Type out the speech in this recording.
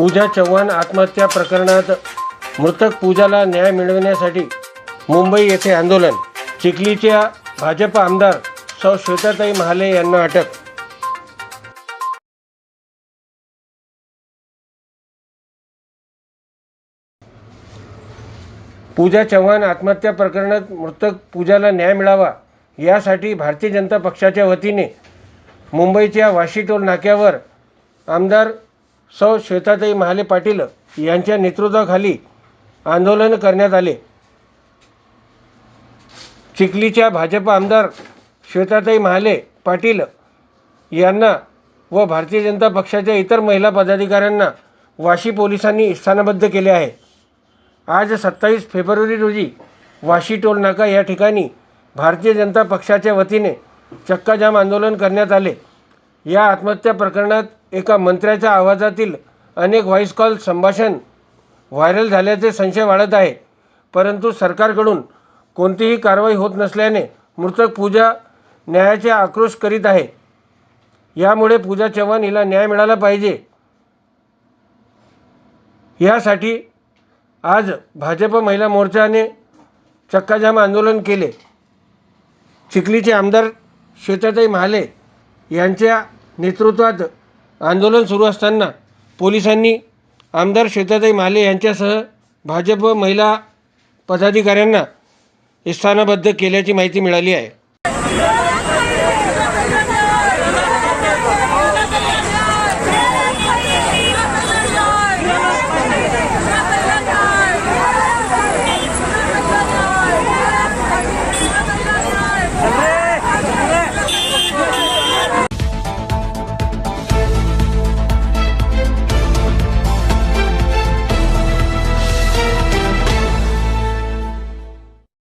पूजा चव्हाण आत्महत्या प्रकरणात मृतक पूजाला न्याय मिळवण्यासाठी मुंबई येथे आंदोलन. चिखलीच्या भाजप आमदार सौ श्वेताताई महाले यांना अटक. पूजा चव्हाण आत्महत्या प्रकरणात मृतक पूजाला न्याय मिळावा यासाठी भारतीय जनता पक्षाच्या वतीने मुंबईच्या वाशी टोल नाक्यावर आमदार सौ. श्वेताताई महाले पाटील यांच्या नेतृत्वाखाली आंदोलन करण्यात आले. चिखलीच्या भाजप आमदार श्वेताताई महाले पाटील यांना व भारतीय जनता पक्षाच्या इतर महिला पदाधिकाऱ्यांना वाशी पोलिसांनी स्थानबद्ध केले आहे. आज सत्तावीस फेब्रुवारी रोजी वाशी टोल नाका या ठिकाणी भारतीय जनता पक्षाच्या वतीने चक्काजाम आंदोलन करण्यात आले. या आत्महत्या प्रकरणात एका मंत्र्याच्या आवाजातील अनेक व्हॉईस कॉल संभाषण व्हायरल झाल्याचे संशय वाढत आहे. परंतु सरकारकडून कोणतीही कारवाई होत नसल्याने मृतक पूजा न्यायाचे आक्रोश करीत आहे. यामुळे पूजा चव्हाण हिला न्याय मिळाला पाहिजे. यासाठी आज भाजप महिला मोर्चाने चक्काजाम आंदोलन केले. चिखलीचे आमदार श्वेताताई महाले यांच्या नेतृत्वात आंदोलन सुरू असताना पोलिसांनी आमदार श्वेताताई महाले यांच्यासह भाजप महिला पदाधिकाऱ्यांना स्थानबद्ध केल्याची माहिती मिळाली आहे.